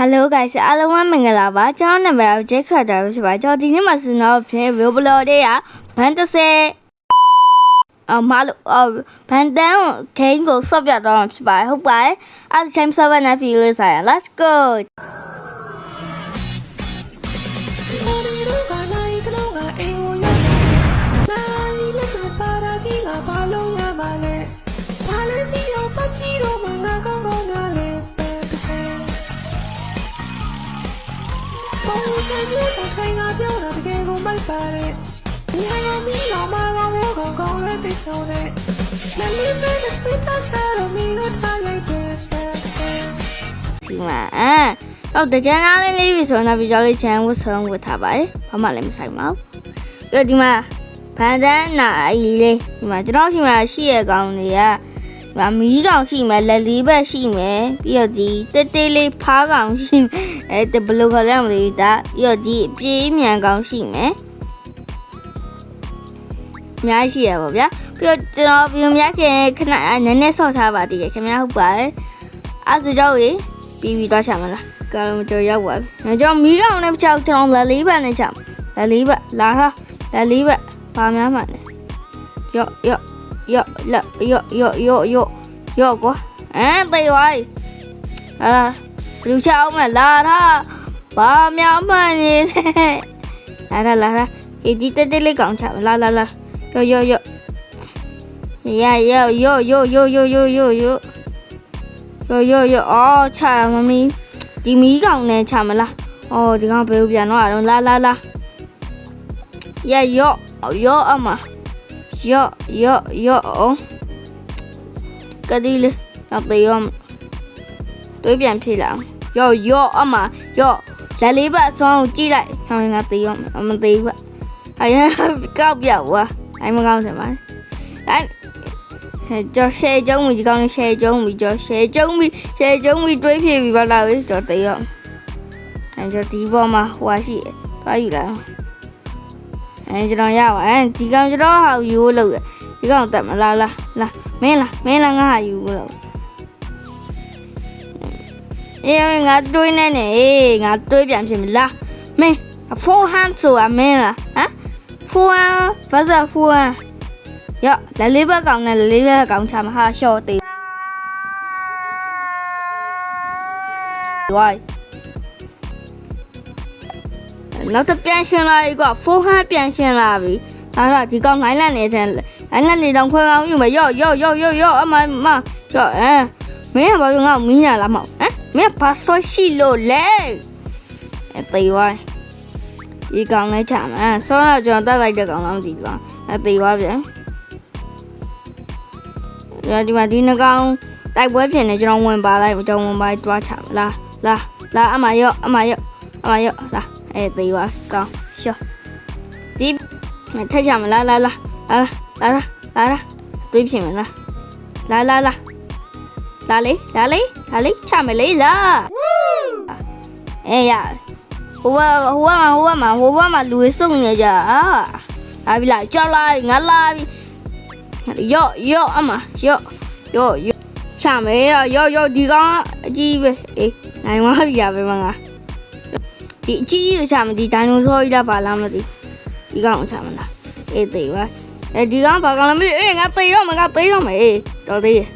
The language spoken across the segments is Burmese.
Hello guys အားလုံးပဲမင်္ဂလာပါကျွန်တော်နာမည်က Jack Carter ဖြစ်ပါကျွန်တော်ဒီနေ့မှာစနော်ဖြင့် Roblox တွေကဘန်30အမလို့ဘန်တန်ဂိမ်းကိုဆော့ပြတော့မှာဖြစ်ပါတယ်ဟုတ်ပါတယ်အဲ့ဒီ time server နဲ့ feel လေးဆိုင်ရ Let's go ပုံစံမျိုးစုံထိုင်ကပြောတာတကယ်ကိုမိုက်ပါတယ်ဒီဟန်ကမီလောမကောင်ရောကောင်ကောင်းလေးသိဆုံးတဲ့လလေးပဲနဲ့ဖူတာဆာရမီကထားလိုက်တဲ့ပတ်စံဒီမှာအဲတော့တကြမ်းသားလေးလေးပြီဆိုတော့ပြီးကြောက်လေးချမ်းဝတ်ဆုံးဝတ်ထားပါတယ်ဘာမှလည်းမဆိုင်ပါဘူးပြီးတော့ဒီမှာဖန်တန်းနာအီလေးဒီမှာကျွန်တော်ဒီမှာရှိရကောင်တွေက ဒီမှာမီးကောင်ရှိမယ်လက်လေးဘက်ရှိမယ်ပြီးတော့ဒီတက်တေးလေးဖားကောင်ရှိမယ်အဲဘယ်လိုခေါ်လဲမသိဘူးဒါပြီးတော့ဒီအပြေးမြန်ကောင်ရှိမယ်အများကြီးရှိရပါဗျာပြီးတော့ကျွန်တော်ဗီဒီယိုများခင်ခဏနည်းနည်းဆော့ထားပါတည်ရခင်ဗျားဟုတ်ပါတယ်အဲ့ဆိုကြောက်ရေပြီးပြီးသွားချမလားကာလုံးကြောရောက်ပါပြီကျွန်တော်မီးကောင်နဲ့ကြောက်ကျွန်တော်လက်လေးဘက်နဲ့ချလက်လေးဘက်လာထားလက်လေးဘက်ပါများမှလဲယော့ယော့ ယော့လက်ယော့ယော့ယော့ယော့ယော့ကွာအဲတေးဝိုင်းလာလာလူချအောင်မလာထားဘာများမှနေလဲလာလာလာဒီဒီတက်တက်လေးကောင်ချလာလာလာယော့ယော့ယော့ရရယော့ယော့ယော့ယော့ယော့ယော့ယော့ယောယောယောအော်ချတာမမီဒီမီးကောင်နဲ့ချမလားအော်ဒီကောင်ဘယ်လိုပြန်တော့အောင်လာလာလာရယောယောအမ yo yo yo cái đi lên học tí không tôi ပြန်ဖြေလာအောင် yo yo အမ yo လာလေးပါဆောင်းကိုကြည့်လိုက်ဟောင်းငါတီးအောင်မတီးဘူးအရင်ကောက်ပြောက်ွာအိုင်မကောင်းစမ်းပါအဲ့ကျော်ရှဲကျုံမီဒီကောင်ရှဲကျုံမီကျော်ရှဲကျုံမီရှဲကျုံမီတွေးဖြေပြီးပါလားကျော်တေးအောင်အဲ့ကျော်ဒီပေါ်မှာဟွာရှိတယ်သွားယူလာ အဲကျွန်တော်ရပါအဲဒီကောင်ကျွန်တော်ဟာယူလို့ရတယ်ဒီကောင်တက်မလားလားလာမင်းလားမင်းလားငါဟာယူလို့အေးငါတွေးနေနေအေးငါတွေးပြန်ဖြစ်မလားမင်းဖိုးဟန်ဆိုတာမင်းလားဟမ်ဖိုးဟန်ဘာသာဖိုးဟန်ရော့လက်လေးဘက်ကောင်နဲ့လက်လေးဘက်ကောင်ချမှာဟာရှော့သေးဝိုင်း နောက်တစ်ပြန်ရှင်လာပြီကွာဖိုးဟန်ပြန်ရှင်လာပြီဒါတော့ဒီကောင်ငိုင်းလန့်နေတဲ့ငိုင်းလန့်နေတော့ခွဲကောင်ယူမယ်ရော့ရော့ရော့ရော့ရော့အမမရော့အဲမင်းကဘာလို့ငါ့ကိုမင်းညာလားမောက်ဟမ်မင်းကဘာဆွရှိလို့လဲအဲတေးဝိုင်းဒီကောင်လည်းချမှာဆောတော့ကျွန်တော်တက်လိုက်တဲ့ကောင်လားမသိဘူးကွာအဲတေးဝါပြန်ဒီဒီမှာဒီနှကောင်တိုက်ပွဲဖြစ်နေကျွန်တော်ဝင်ပါလိုက်ကျွန်တော်ဝင်ပါတွားချလာလာလာအမရော့အမရော့အမရော့လာ အဲသေးပါကောင်းရှော့ဒီထက်ချမလားလာလာလာလာလာလာလာတွေးဖြစ်မလားလာလာလာလာလေလာလေလာလေချမလေးလားအေးရဟိုဘဟိုဘဟိုဘမှာဟိုဘမှာလူစုံနေကြအာလာပြီလားကြောက်လာငါလာပြီရော့ရော့အမရော့ရော့ရော့ချမယ်ရော့ရော့ရော့ဒီကောင်အကြီးပဲအေးနိုင်သွားပြီလားပဲမငါ ဒီအကြီးကိုချမယ်ဒီဒိုင်နိုဆောကြီးလားပါလားမသိဒီကောင်ကိုချမလားအေးသေးပါအဲဒီကောင်ဘာကောင်လဲမသိအေးငါသေရောမငါသေရောမအေးတော်သေးရဲ့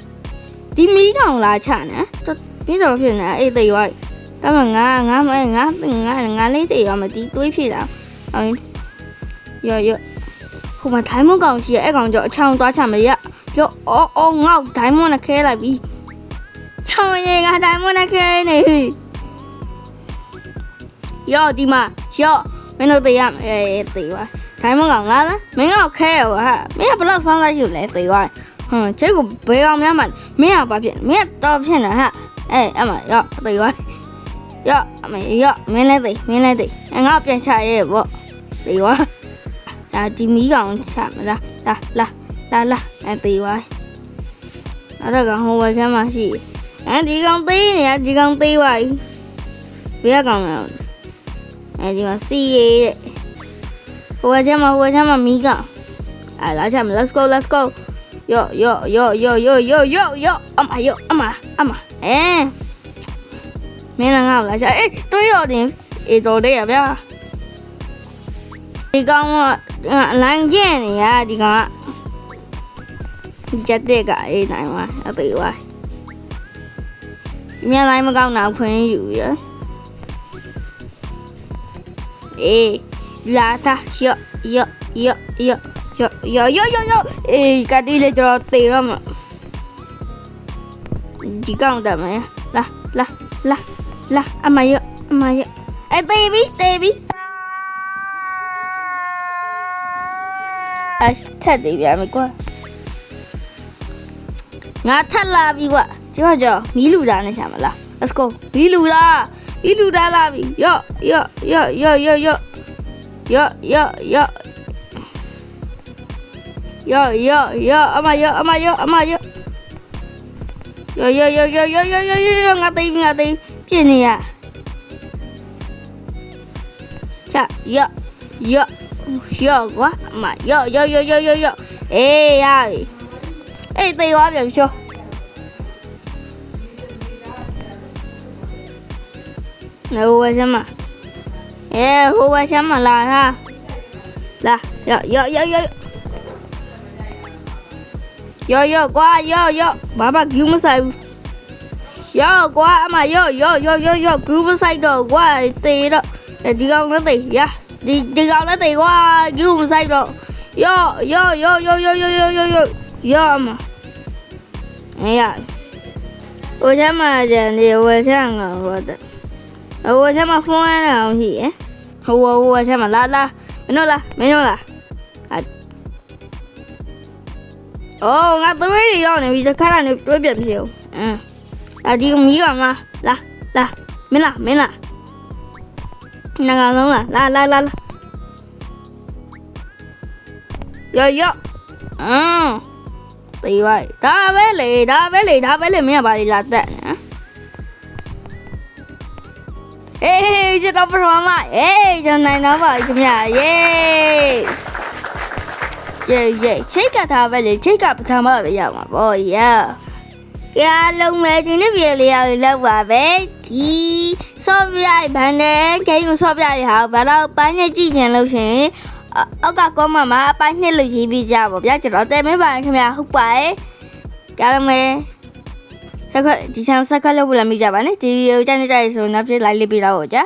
ဒီမီးကောင်လာချနော်တော်ပြီးတော့ဖြစ်နေအေးသေရောတမငါငါမငါငါငါလေးသေရောမဒီတွေးဖြစ်လာအော်ရော့ရော့ဟိုမှာဒိုင်းမွန်ကောင်ရှိရဲ့အဲ့ကောင်ကြောင့်အချောင်းသွားချမရပြောအော်အော်ငေါ့ဒိုင်းမွန်နဲ့ခဲလိုက်ပြီချောင်းရေငါဒိုင်းမွန်နဲ့ခဲနေပြီ ယောဒီမှာယောမင်းတို့တေးရအဲတေးပါဒိုင်းမွန်ကောင်လာလားမင်းကခဲရောဟာမင်းကဘလောက်ဆောင်းလိုက်ယူလဲတေးပါဟွန်းချေကိုဘယ်ကောင်များမှမင်းကဘာဖြစ်မင်းကတော့ဖြစ်နေဟာအဲအမယောတေးပါယောအမယောမင်းလည်းတေးမင်းလည်းတေးငါပြန်ချရဲပေါ့တေးပါဒါဒီမီးကောင်ချမလားလာလာလာလာအဲသေးပါအဲ့ဒါကောင်ဟိုဘက်ချမ်းမှာရှိအဲဒီကောင်သေးနေရဒီကောင်သေးပါပြီဘယ်ကောင်လဲ အဲဒီမှာစီရတဲ့ဟိုဘက်ချမ်းမှာဟိုဘက်ချမ်းမှာမီးကောင်အဲလာချမ်း let's go let's go ယောယောယောယောယောယောယောယောအမယောအမအမအဲမင်းလည်းငါ့ကိုလာချအေးတွေးရော်တင်အေးတော်တဲ့ရဗျာဒီကောင်ကအလိုင်းကျင်နေရဒီကောင်ကဒီချက်တဲ့ကအေးနိုင်ပါအသေးပါဒီမြန်လိုက်မကောင်းတာခွင့်ယူရ အေးလာတာယောယောယောယောယောယောယောယောအေးကတိလေကျွန်တော်တေတော့မှာဒီကောင်တမန်လာလာလာလာအမယောအမယောအဲတေးပြီတေးပြီအထက်သေးပြန်ပြီကွာငါထက်လာပြီကွာကြောက်ကြောက်မီးလူသားနဲ့ရှာမလား let's go မီးလူသား မီးလူသားလာပြီယောယောယောယောယောယောယောယောယောယောယောယောအမယောအမယောအမယောယောယောယောယောယောယောယောယောယောငါသိပြီငါသိပြီပြင်းနေရချယောယောယောကွာအမယောယောယောယောယောယောအေးရပြီအေးသိသွားပြန်ပြီချိုး ને હોવા શેમાં એ હોવા શેમાં là ha, là, યો યો યો યો યો યો qua યો યો બાબા ગયું મસાયું યો qua mà યો યો યો યો યો cứu મસાઈ đồ qua tì đó đi con nó tì ya đi đi con nó tì qua cứu mસાઈ đồ યો યો યો યો yo yo yo yo yo યો mà ai ya 我他妈讲的，我像个我的。 ဟိုချက်မှာဖုန်းရအောင်ရှိရယ်ဟိုဟိုချက်မှာလာလာမင်းတို့လာမင်းတို့လာအော်ငါသွေးတွေရောက်နေပြီခါကနေတွေးပြန်ဖြစ်အောင်အင်းအဒီမီးကမလာလာမင်းလာမင်းလာနဂါလုံးလာလာလာလာယောယောအင်းတေးပါဒါပဲလေဒါပဲလေဒါပဲလေမင်းကပါလေလာတက်နော် ချစ်တော့ပထမမှာအေးကျွန်နိုင်တော့ပါခင်ဗျာယေးယေးယေးချိတ်ကထားပဲလေချိတ်ကပထမမှာပဲရမှာပေါ့ယာကြာလုံးမဲ့ဒီနေ့ပြေလေးရောက်လောက်ပါပဲဒီဆော့ပြိုက်ဘန်နဲ့ဂိမ်းကိုဆော့ပြိုက်ရအောင်ဘာလို့ပိုင်းနဲ့ကြည့်ချင်လို့ရှင်အောက်ကကောမမှာပိုင်းနှစ်လို့ရေးပြီးကြပါဗျာကျွန်တော်တဲမပါခင်ဗျာဟုတ်ပါရဲ့ကြာလုံးမဲ့စကဒီချမ်းစကလောက်လာမိကြပါနဲ့ဒီဗီဒီယိုကြိုက်နေကြရဆိုနောက်ပြလိုက်လေးပြတော့ကြာ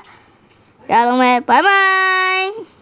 好了没，拜拜。